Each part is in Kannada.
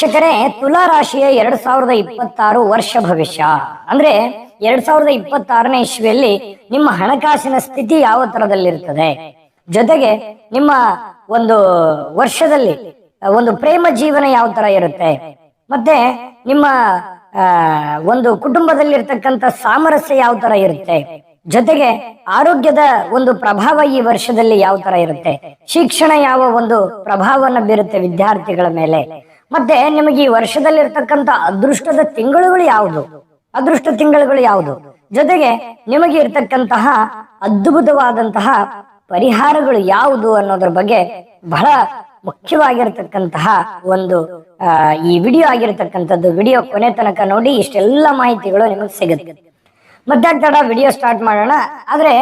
ವೀಕ್ಷಕರೇ ತುಲಾ ರಾಶಿಯ ಎರಡ್ ಸಾವಿರದ ಇಪ್ಪತ್ತಾರು ವರ್ಷ ಭವಿಷ್ಯ. ಅಂದ್ರೆ ಎರಡ್ ಸಾವಿರದ ಇಪ್ಪತ್ತಾರನೇ ಇಸ್ವಿಯಲ್ಲಿ ನಿಮ್ಮ ಹಣಕಾಸಿನ ಸ್ಥಿತಿ ಯಾವ ತರದಲ್ಲಿರ್ತದೆ? ಜೊತೆಗೆ ನಿಮ್ಮ ಒಂದು ವರ್ಷದಲ್ಲಿ, ಒಂದು ಪ್ರೇಮ ಜೀವನ ಯಾವ ತರ ಇರುತ್ತೆ? ಮತ್ತೆ ನಿಮ್ಮ ಒಂದು ಕುಟುಂಬದಲ್ಲಿ ಇರ್ತಕ್ಕಂಥ ಸಾಮರಸ್ಯ ಯಾವ ತರ ಇರುತ್ತೆ? ಜೊತೆಗೆ ಆರೋಗ್ಯದ ಒಂದು ಪ್ರಭಾವ ಈ ವರ್ಷದಲ್ಲಿ ಯಾವ ತರ ಇರುತ್ತೆ? ಶಿಕ್ಷಣ ಯಾವ ಒಂದು ಪ್ರಭಾವವನ್ನು ಬೀರುತ್ತೆ ವಿದ್ಯಾರ್ಥಿಗಳ ಮೇಲೆ? ಮತ್ತೆ ನಿಮಗೆ ಈ ವರ್ಷದಲ್ಲಿ ಇರ್ತಕ್ಕಂತ ಅದೃಷ್ಟದ ತಿಂಗಳುಗಳು ಯಾವುದು? ಅದೃಷ್ಟ ತಿಂಗಳುಗಳು ಯಾವುದು? ಜೊತೆಗೆ ನಿಮಗೆ ಇರ್ತಕ್ಕಂತಹ ಅದ್ಭುತವಾದಂತಹ ಪರಿಹಾರಗಳು ಯಾವುದು ಅನ್ನೋದ್ರ ಬಗ್ಗೆ ಬಹಳ ಮುಖ್ಯವಾಗಿರ್ತಕ್ಕಂತಹ ಒಂದು ಈ ವಿಡಿಯೋ ಆಗಿರ್ತಕ್ಕಂಥದ್ದು. ವಿಡಿಯೋ ಕೊನೆ ತನಕ ನೋಡಿ, ಇಷ್ಟೆಲ್ಲ ಮಾಹಿತಿಗಳು ನಿಮಗೆ ಸಿಗುತ್ತೆ. ಮತ್ತೆ ತಡ, ವಿಡಿಯೋ ಸ್ಟಾರ್ಟ್ ಮಾಡೋಣ. ಆದ್ರೆ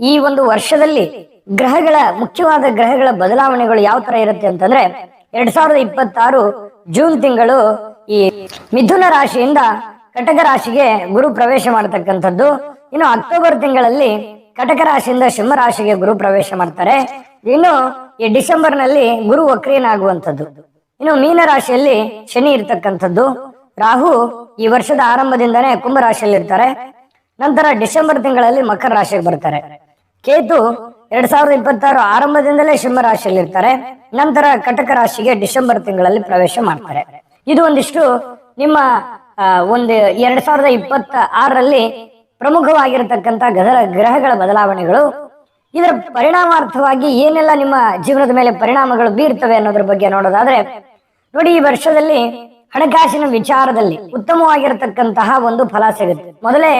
ಈ ಒಂದು ವರ್ಷದಲ್ಲಿ ಗ್ರಹಗಳ, ಮುಖ್ಯವಾದ ಗ್ರಹಗಳ ಬದಲಾವಣೆಗಳು ಯಾವ ತರ ಇರುತ್ತೆ ಅಂತಂದ್ರೆ ಎರಡ್ ಸಾವಿರದ ಇಪ್ಪತ್ತಾರು ಜೂನ್ ತಿಂಗಳು ಈ ಮಿಥುನ ರಾಶಿಯಿಂದ ಕಟಕ ರಾಶಿಗೆ ಗುರು ಪ್ರವೇಶ ಮಾಡತಕ್ಕಂಥದ್ದು. ಇನ್ನು ಅಕ್ಟೋಬರ್ ತಿಂಗಳಲ್ಲಿ ಕಟಕ ರಾಶಿಯಿಂದ ಸಿಂಹ ರಾಶಿಗೆ ಗುರು ಪ್ರವೇಶ ಮಾಡ್ತಾರೆ. ಇನ್ನು ಈ ಡಿಸೆಂಬರ್ನಲ್ಲಿ ಗುರು ವಕ್ರೀನಾಗುವಂಥದ್ದು ಇನ್ನು ಮೀನ ರಾಶಿಯಲ್ಲಿ ಶನಿ ಇರ್ತಕ್ಕಂಥದ್ದು. ರಾಹು ಈ ವರ್ಷದ ಆರಂಭದಿಂದನೇ ಕುಂಭ ರಾಶಿಯಲ್ಲಿ ಇರ್ತಾರೆ ನಂತರ ಡಿಸೆಂಬರ್ ತಿಂಗಳಲ್ಲಿ ಮಕರ ರಾಶಿಗೆ ಬರ್ತಾರೆ. ಕೇತು ಎರಡ್ ಸಾವಿರದ ಇಪ್ಪತ್ತಾರು ಆರಂಭದಿಂದಲೇ ಸಿಂಹ ರಾಶಿಯಲ್ಲಿ ಇರ್ತಾರೆ. ನಂತರ ಕಟಕ ರಾಶಿಗೆ ಡಿಸೆಂಬರ್ ತಿಂಗಳಲ್ಲಿ ಪ್ರವೇಶ ಮಾಡ್ತಾರೆ. ಇದು ಒಂದಿಷ್ಟು ನಿಮ್ಮ ಒಂದು ಎರಡ್ ಸಾವಿರದ ಇಪ್ಪತ್ತ ಆರರಲ್ಲಿ ಪ್ರಮುಖವಾಗಿರತಕ್ಕಂತ ಗದರ ಗ್ರಹಗಳ ಬದಲಾವಣೆಗಳು. ಇದರ ಪರಿಣಾಮಾರ್ಥವಾಗಿ ಏನೆಲ್ಲ ನಿಮ್ಮ ಜೀವನದ ಮೇಲೆ ಪರಿಣಾಮಗಳು ಬೀರ್ತವೆ ಅನ್ನೋದ್ರ ಬಗ್ಗೆ ನೋಡೋದಾದ್ರೆ, ನೋಡಿ ಈ ವರ್ಷದಲ್ಲಿ ಹಣಕಾಸಿನ ವಿಚಾರದಲ್ಲಿ ಉತ್ತಮವಾಗಿರತಕ್ಕಂತಹ ಒಂದು ಫಲ ಸಿಗುತ್ತೆ. ಮೊದಲೇ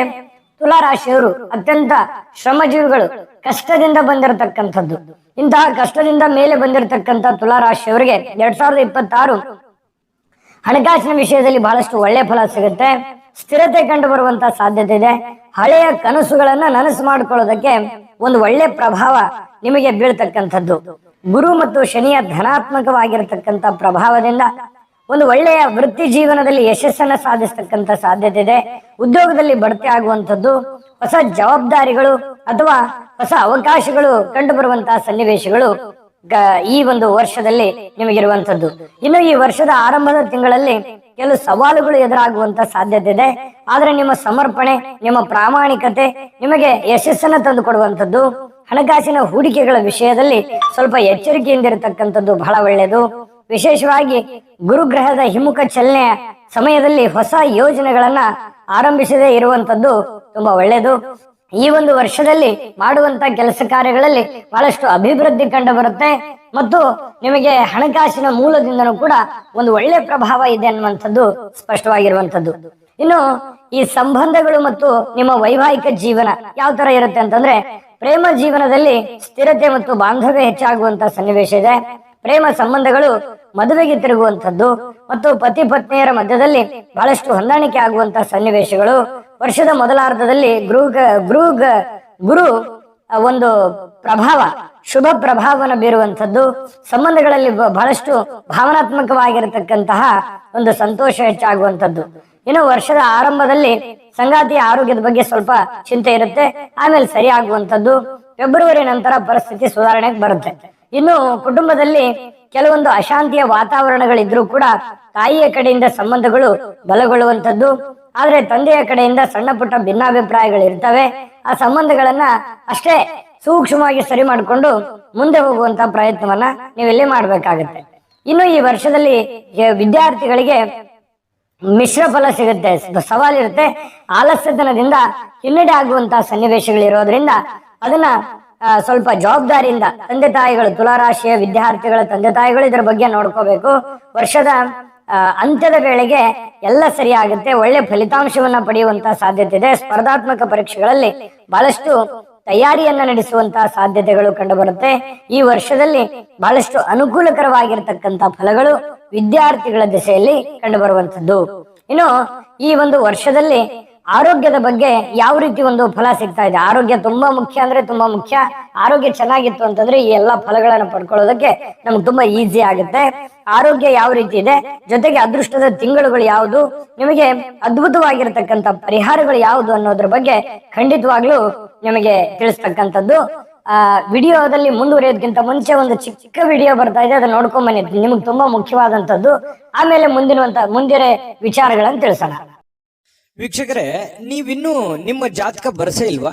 ತುಲಾ ರಾಶಿಯವರು ಅತ್ಯಂತ ಶ್ರಮಜೀವಿಗಳು, ಕಷ್ಟದಿಂದ ಬಂದಿರತಕ್ಕಂಥದ್ದು. ಇಂತಹ ಕಷ್ಟದಿಂದ ಮೇಲೆ ಬಂದಿರತಕ್ಕಂಥ ತುಲಾರಾಶಿಯವರಿಗೆ ಎರಡ್ ಸಾವಿರದ ಇಪ್ಪತ್ತಾರು ಹಣಕಾಸಿನ ವಿಷಯದಲ್ಲಿ ಬಹಳಷ್ಟು ಒಳ್ಳೆ ಫಲ ಸಿಗುತ್ತೆ. ಸ್ಥಿರತೆ ಕಂಡು ಬರುವಂತ ಸಾಧ್ಯತೆ ಇದೆ. ಹಳೆಯ ಕನಸುಗಳನ್ನ ನನಸು ಮಾಡಿಕೊಳ್ಳೋದಕ್ಕೆ ಒಂದು ಒಳ್ಳೆ ಪ್ರಭಾವ ನಿಮಗೆ ಬೀಳ್ತಕ್ಕಂಥದ್ದು. ಗುರು ಮತ್ತು ಶನಿಯ ಧನಾತ್ಮಕವಾಗಿರತಕ್ಕಂಥ ಪ್ರಭಾವದಿಂದ ಒಂದು ಒಳ್ಳೆಯ ವೃತ್ತಿ ಜೀವನದಲ್ಲಿ ಯಶಸ್ಸನ್ನ ಸಾಧಿಸ್ತಕ್ಕಂಥ ಸಾಧ್ಯತೆ ಇದೆ. ಉದ್ಯೋಗದಲ್ಲಿ ಬಡ್ತಿ ಆಗುವಂಥದ್ದು, ಹೊಸ ಜವಾಬ್ದಾರಿಗಳು ಅಥವಾ ಹೊಸ ಅವಕಾಶಗಳು ಕಂಡು ಬರುವಂತಹ ಸನ್ನಿವೇಶಗಳು ಈ ಒಂದು ವರ್ಷದಲ್ಲಿ ನಿಮಗಿರುವಂತದ್ದು ಇನ್ನು ಈ ವರ್ಷದ ಆರಂಭದ ತಿಂಗಳಲ್ಲಿ ಕೆಲವು ಸವಾಲುಗಳು ಎದುರಾಗುವಂತ ಸಾಧ್ಯತೆ ಇದೆ. ಆದ್ರೆ ನಿಮ್ಮ ಸಮರ್ಪಣೆ, ನಿಮ್ಮ ಪ್ರಾಮಾಣಿಕತೆ ನಿಮಗೆ ಯಶಸ್ಸನ್ನ ತಂದು ಕೊಡುವಂತದ್ದು ಹಣಕಾಸಿನ ಹೂಡಿಕೆಗಳ ವಿಷಯದಲ್ಲಿ ಸ್ವಲ್ಪ ಎಚ್ಚರಿಕೆಯಿಂದ ಇರತಕ್ಕಂಥದ್ದು ಬಹಳ ಒಳ್ಳೆಯದು. ವಿಶೇಷವಾಗಿ ಗುರುಗ್ರಹದ ಹಿಮ್ಮುಖ ಚಲನೆಯ ಸಮಯದಲ್ಲಿ ಹೊಸ ಯೋಜನೆಗಳನ್ನ ಆರಂಭಿಸದೇ ಇರುವಂತದ್ದು ತುಂಬಾ ಒಳ್ಳೆಯದು. ಈ ಒಂದು ವರ್ಷದಲ್ಲಿ ಮಾಡುವಂತ ಕೆಲಸ ಕಾರ್ಯಗಳಲ್ಲಿ ಬಹಳಷ್ಟು ಅಭಿವೃದ್ಧಿ ಕಂಡು ಬರುತ್ತೆ. ಮತ್ತು ನಿಮಗೆ ಹಣಕಾಸಿನ ಮೂಲದಿಂದನೂ ಕೂಡ ಒಂದು ಒಳ್ಳೆ ಪ್ರಭಾವ ಇದೆ ಅನ್ನುವಂಥದ್ದು ಸ್ಪಷ್ಟವಾಗಿರುವಂತದ್ದು ಇನ್ನು ಈ ಸಂಬಂಧಗಳು ಮತ್ತು ನಿಮ್ಮ ವೈವಾಹಿಕ ಜೀವನ ಯಾವ ತರ ಇರುತ್ತೆ ಅಂತಂದ್ರೆ, ಪ್ರೇಮ ಜೀವನದಲ್ಲಿ ಸ್ಥಿರತೆ ಮತ್ತು ಬಾಂಧವ್ಯ ಹೆಚ್ಚಾಗುವಂತ ಸನ್ನಿವೇಶ ಇದೆ. ಪ್ರೇಮ ಸಂಬಂಧಗಳು ಮದುವೆಗೆ ತಿರುಗುವಂತದ್ದು ಮತ್ತು ಪತಿ ಪತ್ನಿಯರ ಮಧ್ಯದಲ್ಲಿ ಬಹಳಷ್ಟು ಹೊಂದಾಣಿಕೆ ಆಗುವಂತಹ ಸನ್ನಿವೇಶಗಳು. ವರ್ಷದ ಮೊದಲಾರ್ಧದಲ್ಲಿ ಗೃಹ ಗೃಹ ಗುರು ಒಂದು ಪ್ರಭಾವ, ಶುಭ ಪ್ರಭಾವವನ್ನು ಬೀರುವಂಥದ್ದು. ಸಂಬಂಧಗಳಲ್ಲಿ ಬಹಳಷ್ಟು ಭಾವನಾತ್ಮಕವಾಗಿರತಕ್ಕಂತಹ ಒಂದು ಸಂತೋಷ ಹೆಚ್ಚಾಗುವಂಥದ್ದು. ಇನ್ನು ವರ್ಷದ ಆರಂಭದಲ್ಲಿ ಸಂಗಾತಿಯ ಆರೋಗ್ಯದ ಬಗ್ಗೆ ಸ್ವಲ್ಪ ಚಿಂತೆ ಇರುತ್ತೆ. ಆಮೇಲೆ ಸರಿ ಆಗುವಂತದ್ದು ಫೆಬ್ರವರಿ ನಂತರ ಪರಿಸ್ಥಿತಿ ಸುಧಾರಣೆಗೆ ಬರುತ್ತೆ. ಇನ್ನು ಕುಟುಂಬದಲ್ಲಿ ಕೆಲವೊಂದು ಅಶಾಂತಿಯ ವಾತಾವರಣಗಳಿದ್ರೂ ಕೂಡ ತಾಯಿಯ ಕಡೆಯಿಂದ ಸಂಬಂಧಗಳು ಬಲಗೊಳ್ಳುವಂಥದ್ದು. ಆದ್ರೆ ತಂದೆಯ ಕಡೆಯಿಂದ ಸಣ್ಣ ಪುಟ್ಟ ಭಿನ್ನಾಭಿಪ್ರಾಯಗಳಿರ್ತವೆ. ಆ ಸಂಬಂಧಗಳನ್ನ ಅಷ್ಟೇ ಸೂಕ್ಷ್ಮವಾಗಿ ಸರಿ ಮಾಡಿಕೊಂಡು ಮುಂದೆ ಹೋಗುವಂತ ಪ್ರಯತ್ನವನ್ನ ನೀವಿಲ್ಲಿ ಮಾಡ್ಬೇಕಾಗತ್ತೆ. ಇನ್ನು ಈ ವರ್ಷದಲ್ಲಿ ವಿದ್ಯಾರ್ಥಿಗಳಿಗೆ ಮಿಶ್ರ ಫಲ ಸಿಗುತ್ತೆ. ಸವಾಲಿರುತ್ತೆ. ಆಲಸ್ಯತನದಿಂದ ಹಿನ್ನಡೆ ಆಗುವಂತಹ ಸನ್ನಿವೇಶಗಳಿರೋದ್ರಿಂದ ಅದನ್ನ ಸ್ವಲ್ಪ ಜವಾಬ್ದಾರಿಯಿಂದ ತಂದೆ ತಾಯಿಗಳು, ತುಲಾರಾಶಿಯ ವಿದ್ಯಾರ್ಥಿಗಳ ತಂದೆ ತಾಯಿಗಳು ಇದರ ಬಗ್ಗೆ ನೋಡ್ಕೋಬೇಕು. ವರ್ಷದ ಅಂತ್ಯದ ವೇಳೆಗೆ ಎಲ್ಲ ಸರಿಯಾಗುತ್ತೆ. ಒಳ್ಳೆ ಫಲಿತಾಂಶವನ್ನ ಪಡೆಯುವಂತಹ ಸಾಧ್ಯತೆ ಇದೆ ಸ್ಪರ್ಧಾತ್ಮಕ ಪರೀಕ್ಷೆಗಳಲ್ಲಿ ಬಹಳಷ್ಟು ತಯಾರಿಯನ್ನ ನಡೆಸುವಂತಹ ಸಾಧ್ಯತೆಗಳು ಕಂಡುಬರುತ್ತೆ. ಈ ವರ್ಷದಲ್ಲಿ ಬಹಳಷ್ಟು ಅನುಕೂಲಕರವಾಗಿರ್ತಕ್ಕಂತ ಫಲಗಳು ವಿದ್ಯಾರ್ಥಿಗಳ ದಿಸೆಯಲ್ಲಿ ಕಂಡುಬರುವಂತದ್ದು ಇನ್ನು ಈ ಒಂದು ವರ್ಷದಲ್ಲಿ ಆರೋಗ್ಯದ ಬಗ್ಗೆ ಯಾವ ರೀತಿ ಒಂದು ಫಲ ಸಿಗ್ತಾ ಇದೆ? ಆರೋಗ್ಯ ತುಂಬಾ ಮುಖ್ಯ ಅಂದ್ರೆ ತುಂಬಾ ಮುಖ್ಯ. ಆರೋಗ್ಯ ಚೆನ್ನಾಗಿತ್ತು ಅಂತಂದ್ರೆ ಈ ಎಲ್ಲಾ ಫಲಗಳನ್ನ ಪಡ್ಕೊಳ್ಳೋದಕ್ಕೆ ನಮ್ಗೆ ತುಂಬಾ ಈಸಿ ಆಗುತ್ತೆ. ಆರೋಗ್ಯ ಯಾವ ರೀತಿ ಇದೆ? ಜೊತೆಗೆ ಅದೃಷ್ಟದ ತಿಂಗಳುಗಳು ಯಾವುದು? ನಿಮಗೆ ಅದ್ಭುತವಾಗಿರತಕ್ಕಂತ ಪರಿಹಾರಗಳು ಯಾವುದು ಅನ್ನೋದ್ರ ಬಗ್ಗೆ ಖಂಡಿತವಾಗ್ಲೂ ನಿಮಗೆ ತಿಳಿಸ್ತಕ್ಕಂಥದ್ದು. ಆ, ವಿಡಿಯೋದಲ್ಲಿ ಮುಂದುವರಿಯೋದಕ್ಕಿಂತ ಮುಂಚೆ ಒಂದು ಚಿಕ್ಕ ವಿಡಿಯೋ ಬರ್ತಾ ಇದೆ, ಅದನ್ನ ನೋಡ್ಕೊಂಡ್ ಬನ್ನಿ. ನಿಮ್ಗೆ ತುಂಬಾ ಮುಖ್ಯವಾದಂತದ್ದು ಆಮೇಲೆ ಮುಂದಿನ ಮುಂದಿನ ವಿಚಾರಗಳನ್ನು ತಿಳಿಸೋಣ. ವೀಕ್ಷಕರೇ ನೀವಿನ್ನೂ ನಿಮ್ಮ ಜಾತಕ ಬರಸೇ ಇಲ್ವಾ?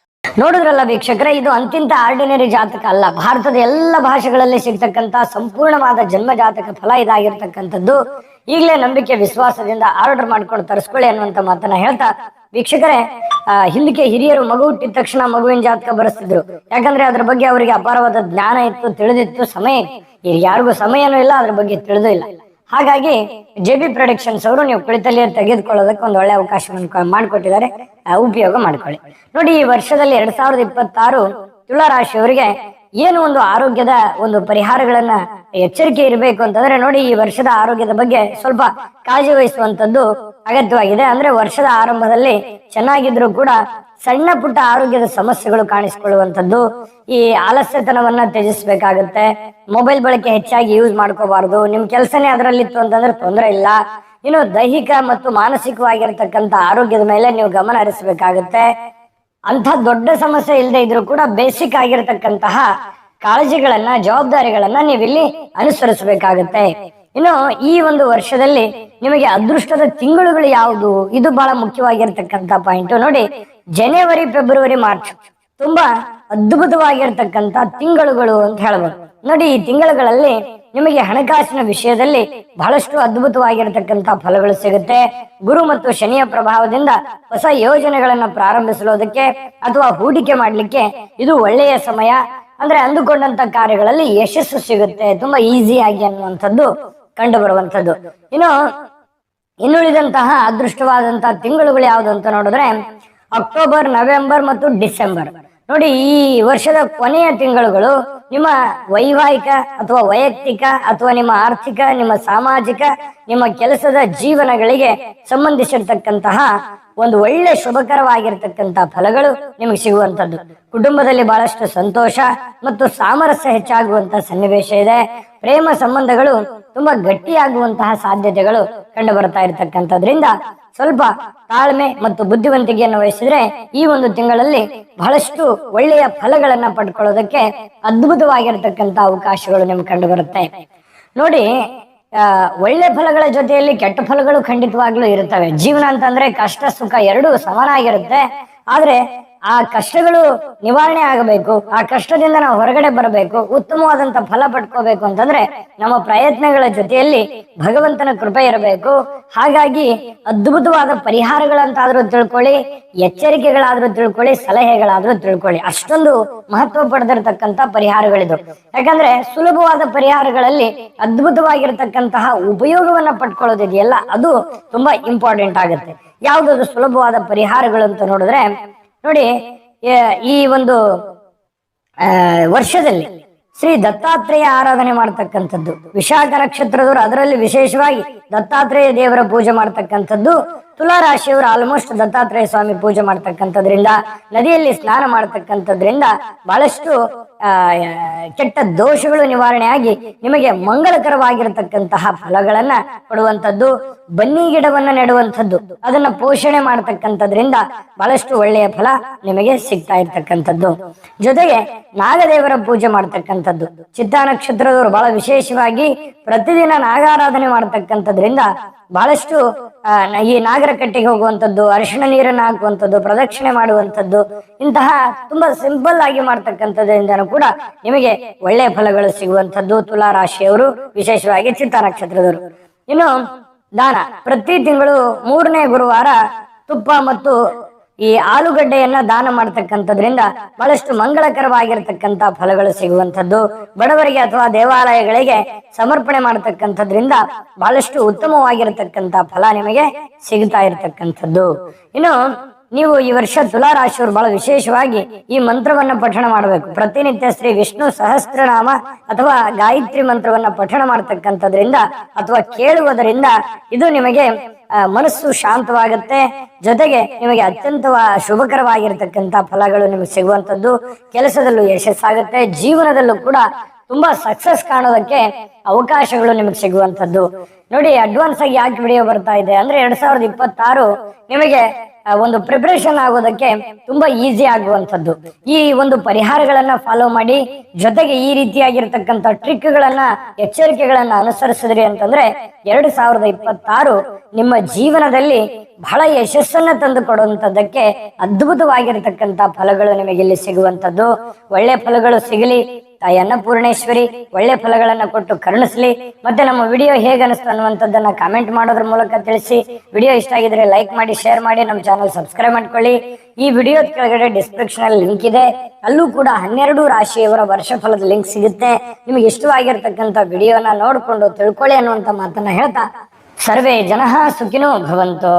ನೋಡಿದ್ರಲ್ಲ ವೀಕ್ಷಕರೇ ಇದು ಅಂತಿಂತ ಆರ್ಡಿನರಿ ಜಾತಕ ಅಲ್ಲ. ಭಾರತದ ಎಲ್ಲ ಭಾಷೆಗಳಲ್ಲಿ ಸಿಗ್ತಕ್ಕಂತ ಸಂಪೂರ್ಣವಾದ ಜನ್ಮ ಜಾತಕ ಫಲ ಇದಾಗಿರ್ತಕ್ಕಂಥದ್ದು. ಈಗಲೇ ನಂಬಿಕೆ ವಿಶ್ವಾಸದಿಂದ ಆರ್ಡರ್ ಮಾಡ್ಕೊಂಡು ತರಿಸ್ಕೊಳ್ಳಿ ಅನ್ನುವಂತ ಮಾತನ್ನ ಹೇಳ್ತಾ ವೀಕ್ಷಕರೇ ಆ, ಹಿಂದಕ್ಕೆ ಹಿರಿಯರು ಮಗು ಹುಟ್ಟಿದ ತಕ್ಷಣ ಮಗುವಿನ ಜಾತಕ ಬರೆಸ್ತಿದ್ರು. ಯಾಕಂದ್ರೆ ಅದ್ರ ಬಗ್ಗೆ ಅವರಿಗೆ ಅಪಾರವಾದ ಜ್ಞಾನ ಇತ್ತು ತಿಳಿದಿತ್ತು ಸಮಯ ಇತ್ತು. ಯಾರಿಗೂ ಸಮಯನೂ ಇಲ್ಲ ಅದ್ರ ಬಗ್ಗೆ ತಿಳಿದೂ ಇಲ್ಲ. ಹಾಗಾಗಿ ಜೆ ಬಿ ಪ್ರೊಡಕ್ಷನ್ಸ್ ಅವರು ನೀವು ಕುಳಿತಲ್ಲಿ ತೆಗೆದುಕೊಳ್ಳೋದಕ್ಕೆ ಒಂದು ಒಳ್ಳೆ ಅವಕಾಶವನ್ನು ಮಾಡಿಕೊಟ್ಟಿದ್ದಾರೆ. ಉಪಯೋಗ ಮಾಡ್ಕೊಳ್ಳಿ. ನೋಡಿ, ಈ ವರ್ಷದಲ್ಲಿ ಎರಡ್ ಸಾವಿರದ ಇಪ್ಪತ್ತಾರು ತುಲಾ ರಾಶಿಯವರಿಗೆ ಏನು ಒಂದು ಆರೋಗ್ಯದ ಒಂದು ಪರಿಹಾರಗಳನ್ನ ಎಚ್ಚರಿಕೆ ಇರಬೇಕು ಅಂತಂದ್ರೆ ನೋಡಿ, ಈ ವರ್ಷದ ಆರೋಗ್ಯದ ಬಗ್ಗೆ ಸ್ವಲ್ಪ ಕಾಳಜಿ ವಹಿಸುವಂತದ್ದು ಅಗತ್ಯವಾಗಿದೆ. ಅಂದ್ರೆ ವರ್ಷದ ಆರಂಭದಲ್ಲಿ ಚೆನ್ನಾಗಿದ್ರು ಕೂಡ ಸಣ್ಣ ಪುಟ್ಟ ಆರೋಗ್ಯದ ಸಮಸ್ಯೆಗಳು ಕಾಣಿಸಿಕೊಳ್ಳುವಂತದ್ದು ಈ ಆಲಸ್ಯತನವನ್ನ ತ್ಯಜಿಸ್ಬೇಕಾಗತ್ತೆ. ಮೊಬೈಲ್ ಬಳಕೆ ಹೆಚ್ಚಾಗಿ ಯೂಸ್ ಮಾಡ್ಕೋಬಾರ್ದು. ನಿಮ್ ಕೆಲಸನೇ ಅದರಲ್ಲಿತ್ತು ಅಂತಂದ್ರೆ ತೊಂದರೆ ಇಲ್ಲ. ಇನ್ನು ದೈಹಿಕ ಮತ್ತು ಮಾನಸಿಕವಾಗಿರ್ತಕ್ಕಂಥ ಆರೋಗ್ಯದ ಮೇಲೆ ನೀವು ಗಮನ ಹರಿಸಬೇಕಾಗತ್ತೆ. ಅಂಥ ದೊಡ್ಡ ಸಮಸ್ಯೆ ಇಲ್ಲದೆ ಇದ್ರೂ ಕೂಡ ಬೇಸಿಕ್ ಆಗಿರತಕ್ಕಂತಹ ಕಾಳಜಿಗಳನ್ನ, ಜವಾಬ್ದಾರಿಗಳನ್ನ ನೀವಿಲ್ಲಿ ಅನುಸರಿಸಬೇಕಾಗತ್ತೆ. ಇನ್ನು ಈ ಒಂದು ವರ್ಷದಲ್ಲಿ ನಿಮಗೆ ಅದೃಷ್ಟದ ತಿಂಗಳುಗಳು ಯಾವುದು? ಇದು ಬಹಳ ಮುಖ್ಯವಾಗಿರ್ತಕ್ಕಂಥ ಪಾಯಿಂಟ್ ನೋಡಿ ಜನವರಿ ಫೆಬ್ರವರಿ ಮಾರ್ಚ್ ತುಂಬಾ ಅದ್ಭುತವಾಗಿರ್ತಕ್ಕಂಥ ತಿಂಗಳುಗಳು ಅಂತ ಹೇಳ್ಬೋದು. ನೋಡಿ, ಈ ತಿಂಗಳುಗಳಲ್ಲಿ ನಿಮಗೆ ಹಣಕಾಸಿನ ವಿಷಯದಲ್ಲಿ ಬಹಳಷ್ಟು ಅದ್ಭುತವಾಗಿರತಕ್ಕಂತ ಫಲಗಳು ಸಿಗುತ್ತೆ. ಗುರು ಮತ್ತು ಶನಿಯ ಪ್ರಭಾವದಿಂದ ಹೊಸ ಯೋಜನೆಗಳನ್ನ ಪ್ರಾರಂಭಿಸಲೋದಕ್ಕೆ ಅಥವಾ ಹೂಡಿಕೆ ಮಾಡಲಿಕ್ಕೆ ಇದು ಒಳ್ಳೆಯ ಸಮಯ. ಅಂದ್ರೆ ಅಂದುಕೊಂಡಂತ ಕಾರ್ಯಗಳಲ್ಲಿ ಯಶಸ್ಸು ಸಿಗುತ್ತೆ. ತುಂಬಾ ಈಸಿಯಾಗಿ ಅನ್ನುವಂಥದ್ದು ಕಂಡು ಬರುವಂಥದ್ದು ಇನ್ನು, ಇನ್ನುಳಿದಂತಹ ಅದೃಷ್ಟವಾದಂತಹ ತಿಂಗಳುಗಳು ಯಾವುದು ಅಂತ ನೋಡಿದ್ರೆ, ಅಕ್ಟೋಬರ್, ನವೆಂಬರ್ ಮತ್ತು ಡಿಸೆಂಬರ್. ನೋಡಿ, ಈ ವರ್ಷದ ಕೊನೆಯ ತಿಂಗಳುಗಳು ನಿಮ್ಮ ವೈವಾಹಿಕ ಅಥವಾ ವೈಯಕ್ತಿಕ ಅಥವಾ ನಿಮ್ಮ ಆರ್ಥಿಕ, ನಿಮ್ಮ ಸಾಮಾಜಿಕ, ನಿಮ್ಮ ಕೆಲಸದ ಜೀವನಗಳಿಗೆ ಸಂಬಂಧಿಸಿರ್ತಕ್ಕಂತಹ ಒಂದು ಒಳ್ಳೆ ಶುಭಕರವಾಗಿರ್ತಕ್ಕಂತಹ ಫಲಗಳು ನಿಮಗೆ ಸಿಗುವಂತದ್ದು ಕುಟುಂಬದಲ್ಲಿ ಬಹಳಷ್ಟು ಸಂತೋಷ ಮತ್ತು ಸಾಮರಸ್ಯ ಹೆಚ್ಚಾಗುವಂತಹ ಸನ್ನಿವೇಶ ಇದೆ. ಪ್ರೇಮ ಸಂಬಂಧಗಳು ತುಂಬಾ ಗಟ್ಟಿಯಾಗುವಂತಹ ಸಾಧ್ಯತೆಗಳು ಕಂಡು ಬರ್ತಾ ಇರತಕ್ಕಂಥದ್ರಿಂದ ಸ್ವಲ್ಪ ತಾಳ್ಮೆ ಮತ್ತು ಬುದ್ಧಿವಂತಿಕೆಯನ್ನು ವಹಿಸಿದ್ರೆ ಈ ಒಂದು ತಿಂಗಳಲ್ಲಿ ಬಹಳಷ್ಟು ಒಳ್ಳೆಯ ಫಲಗಳನ್ನ ಪಡ್ಕೊಳ್ಳೋದಕ್ಕೆ ಅದ್ಭುತವಾಗಿರತಕ್ಕಂತ ಅವಕಾಶಗಳು ನಿಮ್ಗೆ ಕಂಡು ಬರುತ್ತೆ ನೋಡಿ ಒಳ್ಳೆ ಫಲಗಳ ಜೊತೆಯಲ್ಲಿ ಕೆಟ್ಟ ಫಲಗಳು ಖಂಡಿತವಾಗ್ಲೂ ಇರುತ್ತವೆ. ಜೀವನ ಅಂತಂದ್ರೆ ಕಷ್ಟ, ಸುಖ ಎರಡೂ ಸಮನಾಗಿರುತ್ತೆ. ಆದ್ರೆ ಆ ಕಷ್ಟಗಳು ನಿವಾರಣೆ ಆಗಬೇಕು. ಆ ಕಷ್ಟದಿಂದ ನಾವು ಹೊರಗಡೆ ಬರಬೇಕು. ಉತ್ತಮವಾದಂತ ಫಲ ಪಡ್ಕೋಬೇಕು ಅಂತಂದ್ರೆ ನಮ್ಮ ಪ್ರಯತ್ನಗಳ ಜೊತೆಯಲ್ಲಿ ಭಗವಂತನ ಕೃಪೆ ಇರಬೇಕು. ಹಾಗಾಗಿ ಅದ್ಭುತವಾದ ಪರಿಹಾರಗಳಂತಾದ್ರೂ ತಿಳ್ಕೊಳ್ಳಿ, ಎಚ್ಚರಿಕೆಗಳಾದ್ರೂ ತಿಳ್ಕೊಳ್ಳಿ, ಸಲಹೆಗಳಾದ್ರೂ ತಿಳ್ಕೊಳ್ಳಿ. ಅಷ್ಟೊಂದು ಮಹತ್ವ ಪಡೆದಿರತಕ್ಕಂತ ಪರಿಹಾರಗಳಿದು. ಯಾಕಂದ್ರೆ ಸುಲಭವಾದ ಪರಿಹಾರಗಳಲ್ಲಿ ಅದ್ಭುತವಾಗಿರ್ತಕ್ಕಂತಹ ಉಪಯೋಗವನ್ನ ಪಡ್ಕೊಳ್ಳೋದಿದೆಯಲ್ಲ, ಅದು ತುಂಬಾ ಇಂಪಾರ್ಟೆಂಟ್ ಆಗುತ್ತೆ. ಯಾವ್ದಾದ್ರು ಸುಲಭವಾದ ಪರಿಹಾರಗಳು ಅಂತ ನೋಡಿದ್ರೆ ನೋಡಿ ಈ ಒಂದು ವರ್ಷದಲ್ಲಿ ಶ್ರೀ ದತ್ತಾತ್ರೇಯ ಆರಾಧನೆ ಮಾಡ್ತಕ್ಕಂಥದ್ದು. ವಿಶಾಖ ನಕ್ಷತ್ರದವರು ಅದರಲ್ಲಿ ವಿಶೇಷವಾಗಿ ದತ್ತಾತ್ರೇಯ ದೇವರ ಪೂಜೆ ಮಾಡ್ತಕ್ಕಂಥದ್ದು. ತುಲಾ ರಾಶಿಯವರು ಆಲ್ಮೋಸ್ಟ್ ದತ್ತಾತ್ರೇಯ ಸ್ವಾಮಿ ಪೂಜೆ ಮಾಡ್ತಕ್ಕಂಥದ್ರಿಂದ, ನದಿಯಲ್ಲಿ ಸ್ನಾನ ಮಾಡ್ತಕ್ಕಂಥದ್ರಿಂದ ಬಹಳಷ್ಟು ಕೆಟ್ಟ ದೋಷಗಳು ನಿವಾರಣೆಯಾಗಿ ನಿಮಗೆ ಮಂಗಳಕರವಾಗಿರತಕ್ಕಂತಹ ಫಲಗಳನ್ನ ಕೊಡುವಂಥದ್ದು, ಬನ್ನಿ ಗಿಡವನ್ನ ನೆಡುವಂಥದ್ದು, ಅದನ್ನ ಪೋಷಣೆ ಮಾಡತಕ್ಕಂಥದ್ರಿಂದ ಬಹಳಷ್ಟು ಒಳ್ಳೆಯ ಫಲ ನಿಮಗೆ ಸಿಗ್ತಾ ಇರ್ತಕ್ಕಂಥದ್ದು. ಜೊತೆಗೆ ನಾಗದೇವರ ಪೂಜೆ ಮಾಡ್ತಕ್ಕಂಥದ್ದು. ಚಿತ್ತಾ ನಕ್ಷತ್ರದವರು ಬಹಳ ವಿಶೇಷವಾಗಿ ಪ್ರತಿದಿನ ನಾಗಾರಾಧನೆ ಮಾಡ್ತಕ್ಕಂಥದ್ರಿಂದ ಬಹಳಷ್ಟು ಈ ನಾಗರ ಕಟ್ಟೆಗೆ ಹೋಗುವಂಥದ್ದು, ಅರಿಶಿಣ ನೀರನ್ನು ಹಾಕುವಂಥದ್ದು, ಪ್ರದಕ್ಷಿಣೆ ಮಾಡುವಂಥದ್ದು, ಇಂತಹ ತುಂಬಾ ಸಿಂಪಲ್ ಆಗಿ ಮಾಡ್ತಕ್ಕಂಥದ್ರಿಂದನೂ ಕೂಡ ನಿಮಗೆ ಒಳ್ಳೆಯ ಫಲಗಳು ಸಿಗುವಂಥದ್ದು ತುಲಾ ರಾಶಿಯವರು ವಿಶೇಷವಾಗಿ ಚಿತ್ತಾ ನಕ್ಷತ್ರದವರು. ಇನ್ನು ದಾನ, ಪ್ರತಿ ತಿಂಗಳು ಮೂರನೇ ಗುರುವಾರ ತುಪ್ಪ ಮತ್ತು ಈ ಆಲೂಗಡ್ಡೆಯನ್ನ ದಾನ ಮಾಡ್ತಕ್ಕಂಥದ್ರಿಂದ ಬಹಳಷ್ಟು ಮಂಗಳಕರವಾಗಿರ್ತಕ್ಕಂಥ ಫಲಗಳು ಸಿಗುವಂಥದ್ದು. ಬಡವರಿಗೆ ಅಥವಾ ದೇವಾಲಯಗಳಿಗೆ ಸಮರ್ಪಣೆ ಮಾಡತಕ್ಕಂಥದ್ರಿಂದ ಬಹಳಷ್ಟು ಉತ್ತಮವಾಗಿರತಕ್ಕಂಥ ಫಲ ನಿಮಗೆ ಸಿಗ್ತಾ ಇರತಕ್ಕಂಥದ್ದು. ಇನ್ನು ನೀವು ಈ ವರ್ಷ ತುಲಾ ರಾಶಿಯವರು ಬಹಳ ವಿಶೇಷವಾಗಿ ಈ ಮಂತ್ರವನ್ನ ಪಠಣ ಮಾಡಬೇಕು. ಪ್ರತಿನಿತ್ಯ ಶ್ರೀ ವಿಷ್ಣು ಸಹಸ್ರನಾಮ ಅಥವಾ ಗಾಯತ್ರಿ ಮಂತ್ರವನ್ನ ಪಠಣ ಮಾಡ್ತಕ್ಕಂಥದ್ರಿಂದ ಅಥವಾ ಕೇಳುವುದರಿಂದ ಇದು ನಿಮಗೆ ಮನಸ್ಸು ಶಾಂತವಾಗುತ್ತೆ. ಜೊತೆಗೆ ನಿಮಗೆ ಅತ್ಯಂತ ಶುಭಕರವಾಗಿರ್ತಕ್ಕಂಥ ಫಲಗಳು ನಿಮಗೆ ಸಿಗುವಂತದ್ದು ಕೆಲಸದಲ್ಲೂ ಯಶಸ್ಸಾಗುತ್ತೆ. ಜೀವನದಲ್ಲೂ ಕೂಡ ತುಂಬಾ ಸಕ್ಸಸ್ ಕಾಣೋದಕ್ಕೆ ಅವಕಾಶಗಳು ನಿಮಗೆ ಸಿಗುವಂತದ್ದು ನೋಡಿ ಅಡ್ವಾನ್ಸ್ ಆಗಿ ಯಾಕೆ ವಿಡಿಯೋ ಬರ್ತಾ ಇದೆ ಅಂದ್ರೆ ಎರಡ್ ಸಾವಿರದ ಇಪ್ಪತ್ತಾರು ನಿಮಗೆ ಒಂದು ಪ್ರಿಪರೇಷನ್ ಆಗೋದಕ್ಕೆ ತುಂಬಾ ಈಸಿ ಆಗುವಂತದ್ದು ಈ ಒಂದು ಪರಿಹಾರಗಳನ್ನ ಫಾಲೋ ಮಾಡಿ, ಜೊತೆಗೆ ಈ ರೀತಿಯಾಗಿರ್ತಕ್ಕಂಥ ಟ್ರಿಕ್ ಗಳನ್ನ, ಎಚ್ಚರಿಕೆಗಳನ್ನ ಅನುಸರಿಸಿದ್ರಿ ಅಂತಂದ್ರೆ, ಎರಡ್ ಸಾವಿರದ ಇಪ್ಪತ್ತಾರು ನಿಮ್ಮ ಜೀವನದಲ್ಲಿ ಬಹಳ ಯಶಸ್ಸನ್ನ ತಂದು ಕೊಡುವಂಥದ್ದಕ್ಕೆ ಅದ್ಭುತವಾಗಿರ್ತಕ್ಕಂಥ ಫಲಗಳು ನಿಮಗೆ ಇಲ್ಲಿ ಸಿಗುವಂತದ್ದು ಒಳ್ಳೆ ಫಲಗಳು ಸಿಗಲಿ. ತಾಯಿ ಅನ್ನಪೂರ್ಣೇಶ್ವರಿ, ಒಳ್ಳೆ ಫಲಗಳನ್ನ ಕೊಟ್ಟು ಕರುಣಿಸಲಿ. ಮತ್ತೆ ನಮ್ಮ ವಿಡಿಯೋ ಹೇಗೆ ಅನಿಸ್ತು ಅನ್ನುವಂಥದ್ದನ್ನ ಕಾಮೆಂಟ್ ಮಾಡೋದ್ರ ಮೂಲಕ ತಿಳಿಸಿ. ವಿಡಿಯೋ ಇಷ್ಟ ಆಗಿದ್ರೆ ಲೈಕ್ ಮಾಡಿ ಶೇರ್ ಮಾಡಿ, ನಮ್ಮ ಚಾನಲ್ ಸಬ್ಸ್ಕ್ರೈಬ್ ಮಾಡ್ಕೊಳ್ಳಿ. ಈ ವಿಡಿಯೋ ಕೆಳಗಡೆ ಡಿಸ್ಕ್ರಿಪ್ಷನ್ ಅಲ್ಲಿ ಲಿಂಕ್ ಇದೆ. ಅಲ್ಲೂ ಕೂಡ ಹನ್ನೆರಡು ರಾಶಿಯವರ ವರ್ಷ ಫಲದ ಲಿಂಕ್ ಸಿಗುತ್ತೆ. ನಿಮಗೆ ಇಷ್ಟವಾಗಿರ್ತಕ್ಕಂಥ ವಿಡಿಯೋನ ನೋಡಿಕೊಂಡು ತಿಳ್ಕೊಳ್ಳಿ ಅನ್ನುವಂಥ ಮಾತನ್ನ ಹೇಳ್ತಾ, ಸರ್ವೇ ಜನ ಸುಖಿನೋ ಭವಂತು.